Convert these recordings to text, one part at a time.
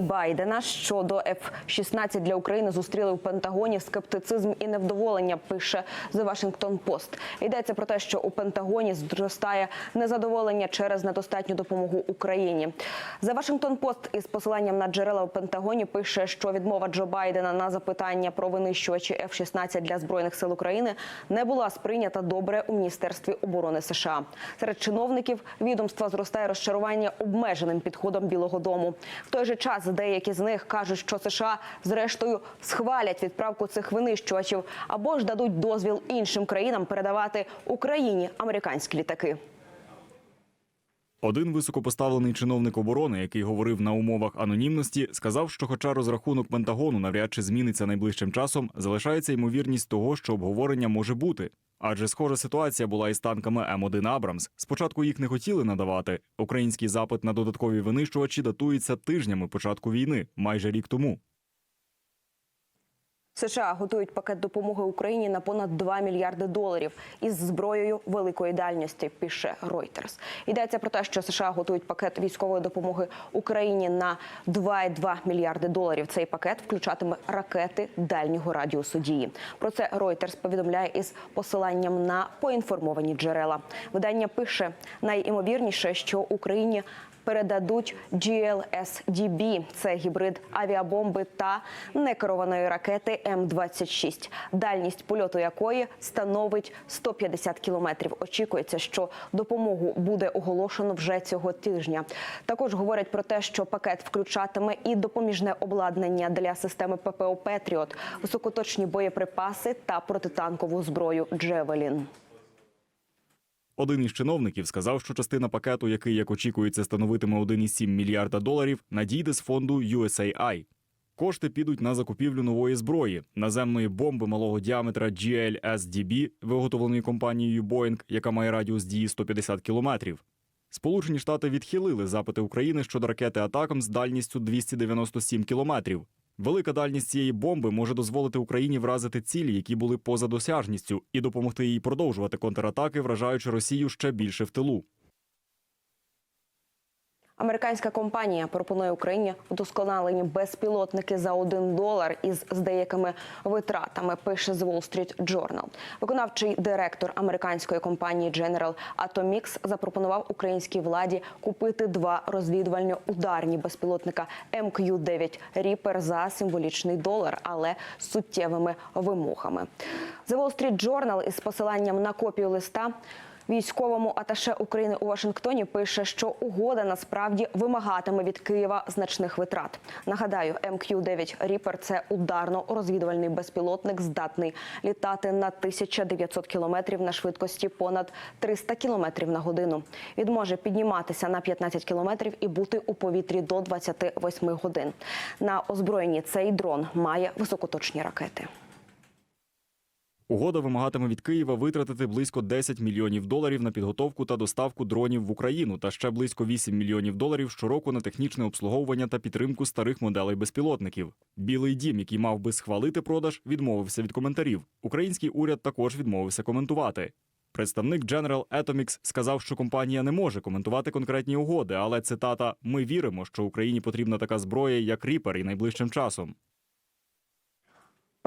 Байдена щодо F-16 для України зустріли в Пентагоні скептицизм і невдоволення. Пише The Washington Post. Йдеться про те, що у Пентагоні зростає незадоволення через недостатню допомогу Україні. The Washington Post із посиланням на джерела у Пентагоні пише, що відмова Джо Байдена на запитання про винищувачі F-16 для збройних сил України не була сприйнята добре у міністерстві оборони США. Серед чиновників відомства зростає розчарування обмеженим підходом Білого Дому. В той же час деякі з них кажуть, що США зрештою схвалять відправку цих винищувачів або ж дадуть дозвіл іншим країнам передавати Україні американські літаки. Один високопоставлений чиновник оборони, який говорив на умовах анонімності, сказав, що, хоча розрахунок Пентагону навряд чи зміниться найближчим часом, залишається ймовірність того, що обговорення може бути. Адже схожа ситуація була із танками М1 Абрамс. Спочатку їх не хотіли надавати. Український запит на додаткові винищувачі датується тижнями початку війни, майже рік тому. США готують пакет допомоги Україні на понад 2 мільярди доларів із зброєю великої дальності. Пише Reuters. Йдеться про те, що США готують пакет військової допомоги Україні на 2,2 мільярди доларів. Цей пакет включатиме ракети дальнього радіусу дії. Про це Reuters повідомляє із посиланням на поінформовані джерела. Видання пише найімовірніше, що Україні передадуть GLSDB – це гібрид авіабомби та некерованої ракети М-26, дальність польоту якої становить 150 кілометрів. Очікується, що допомогу буде оголошено вже цього тижня. Також говорять про те, що пакет включатиме і допоміжне обладнання для системи ППО Петріот, високоточні боєприпаси та протитанкову зброю Джевелін. Один із чиновників сказав, що частина пакету, який, як очікується, становитиме 1,7 мільярда доларів, надійде з фонду USAI. Кошти підуть на закупівлю нової зброї наземної бомби малого діаметра GLSDB, виготовленої компанією Boeing, яка має радіус дії 150 кілометрів. Сполучені Штати відхилили запити України щодо ракети Атакам з дальністю 297 кілометрів. Велика дальність цієї бомби може дозволити Україні вразити цілі, які були поза досяжністю, і допомогти їй продовжувати контратаки, вражаючи Росію ще більше в тилу. Американська компанія пропонує Україні вдосконалені безпілотники за один долар із з деякими витратами. Пише The Wall Street Journal. Виконавчий директор американської компанії General Atomics запропонував українській владі купити два розвідувально-ударні безпілотника МК-9 Reaper за символічний долар, але з суттєвими вимогами. The Wall Street Journal із посиланням на копію листа. Військовому аташе України у Вашингтоні пише, що угода насправді вимагатиме від Києва значних витрат. Нагадаю, МК-9 Ріпер це ударно-розвідувальний безпілотник, здатний літати на 1900 кілометрів на швидкості понад 300 кілометрів на годину. Він може підніматися на 15 кілометрів і бути у повітрі до 28 годин. На озброєнні цей дрон має високоточні ракети. Угода вимагатиме від Києва витратити близько 10 мільйонів доларів на підготовку та доставку дронів в Україну та ще близько 8 мільйонів доларів щороку на технічне обслуговування та підтримку старих моделей безпілотників. Білий дім, який мав би схвалити продаж, відмовився від коментарів. Український уряд також відмовився коментувати. Представник General Atomics сказав, що компанія не може коментувати конкретні угоди, але цитата: Ми віримо, що Україні потрібна така зброя, як Ріпер, і найближчим часом.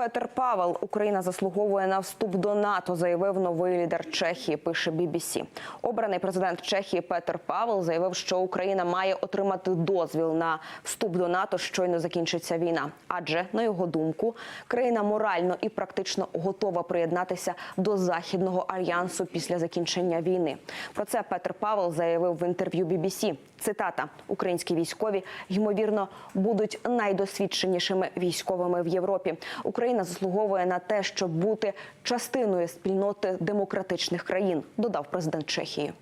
Петер Павел, Україна заслуговує на вступ до НАТО, заявив новий лідер Чехії. Пише BBC. Обраний президент Чехії Петер Павел заявив, що Україна має отримати дозвіл на вступ до НАТО, щойно закінчиться війна. Адже на його думку, країна морально і практично готова приєднатися до західного альянсу після закінчення війни. Про це Петер Павел заявив в інтерв'ю BBC. Цитата: Українські військові ймовірно будуть найдосвідченішими військовими в Європі. Україна заслуговує на те, щоб бути частиною спільноти демократичних країн, додав президент Чехії.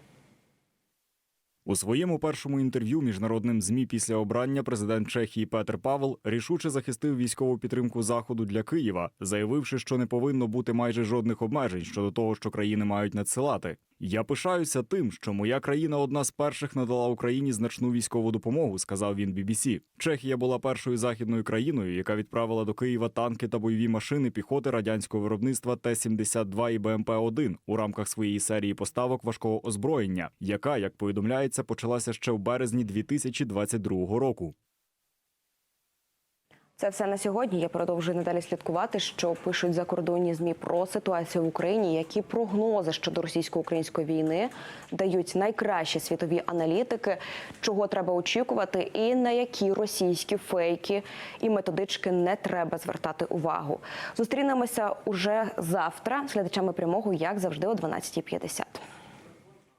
У своєму першому інтерв'ю міжнародним змі після обрання президент Чехії Петр Павел рішуче захистив військову підтримку заходу для Києва, заявивши, що не повинно бути майже жодних обмежень щодо того, що країни мають надсилати. Я пишаюся тим, що моя країна одна з перших надала Україні значну військову допомогу, сказав він BBC. Чехія була першою західною країною, яка відправила до Києва танки та бойові машини піхоти радянського виробництва Т-72 і БМП-1 у рамках своєї серії поставок важкого озброєння, яка, як повідомляється, почалася ще в березні 2022 року. Це все на сьогодні. Я продовжую надалі слідкувати, що пишуть закордонні змі про ситуацію в Україні, які прогнози щодо російсько-української війни дають найкращі світові аналітики, чого треба очікувати, і на які російські фейки і методички не треба звертати увагу. Зустрінемося уже завтра глядачами прямого, як завжди, о 12.50.